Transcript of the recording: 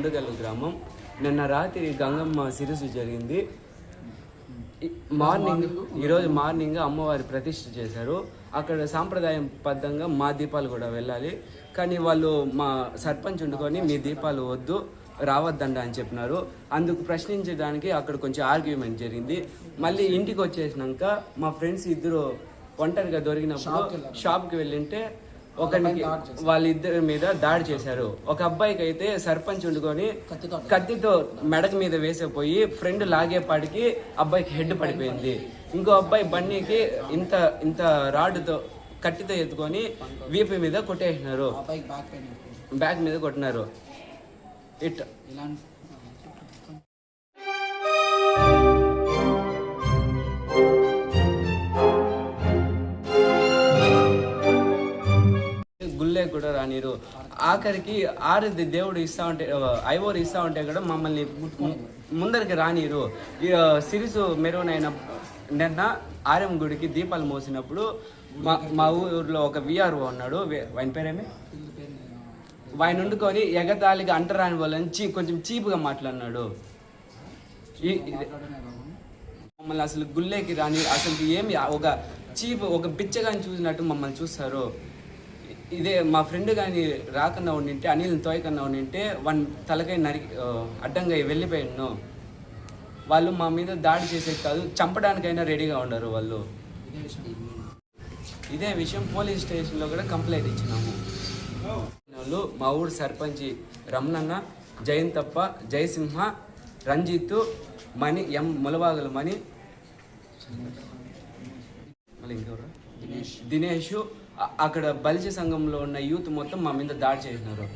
గుండగల్లు గ్రామం. నిన్న రాత్రి గంగమ్మ సిరుసు జరిగింది. మార్నింగ్ ఈరోజు మార్నింగ్ అమ్మవారి ప్రతిష్ఠ చేశారు. అక్కడ సాంప్రదాయం బద్ధంగా మా దీపాలు కూడా వెళ్ళాలి. కానీ వాళ్ళు మా సర్పంచ్ వండుకొని మీ దీపాలు వద్దు రావద్దండ అని చెప్పినారు. అందుకు ప్రశ్నించడానికి అక్కడ కొంచెం ఆర్గ్యుమెంట్ జరిగింది. మళ్ళీ ఇంటికి వచ్చేసినాక మా ఫ్రెండ్స్ ఇద్దరు ఒంటరిగా దొరికినప్పుడు షాప్కి వెళ్ళింటే ఒకరికి వాళ్ళిద్దరి మీద దాడి చేశారు. ఒక అబ్బాయికి అయితే సర్పంచ్ వండుకొని కత్తితో మెడక మీద వేసేపోయి ఫ్రెండ్ లాగేపాటికి అబ్బాయికి హెడ్ పడిపోయింది. ఇంకో అబ్బాయి బన్నీకి ఇంత ఇంత రాడ్డుతో కత్తితో ఎత్తుకొని వీపు మీద కొట్టేసినారు. బ్యాక్ మీద కొట్టినారు. ఇట్ ఇలాంటి కూడా రానిరు. ఆఖరికి ఆరుది దేవుడు ఇస్తా ఉంటే ఐవోరు ఇస్తా ఉంటే కూడా మమ్మల్ని ముందరికి రానిరు. ఈ, మెరూన్ సిరిసు నిన్న ఆర్యం గుడికి దీపాలు మోసినప్పుడు మా మా ఊర్లో ఒక విఆర్ఓ ఉన్నాడు. ఆయన పేరేమి? ఆయన వండుకొని ఎగతాళిగా అంటరాని వాళ్ళని చీ కొంచెం చీప్గా మాట్లాడినాడు. మమ్మల్ని అసలు గుల్లేకి రాని అసలు ఏమి ఒక చీప్ ఒక బిచ్చగాని చూసినట్టు మమ్మల్ని చూస్తారు. ఇదే మా ఫ్రెండ్ కానీ రాకన్నా ఉండింటే అనిల్ తోయకన్నా ఉండింటే వన్ తలకై నరికి అడ్డంగా వెళ్ళిపోయాను వాళ్ళు మా మీద దాడి చేసేది కాదు చంపడానికైనా రెడీగా ఉన్నారు వాళ్ళు. ఇదే విషయం పోలీస్ స్టేషన్లో కూడా కంప్లైంట్ ఇచ్చినాము. వాళ్ళు మా ఊరు సర్పంచ్ రమణన్న జయంతప్ప జయసింహ రంజిత్ మణి ఎం ములబాగుల మణి మళ్ళీ ఇంకెవరు? దినేష్ అక్కడ బలిజ సంఘంలో ఉన్న యూత్ మొత్తం మా మీద దాడి చేసినారు.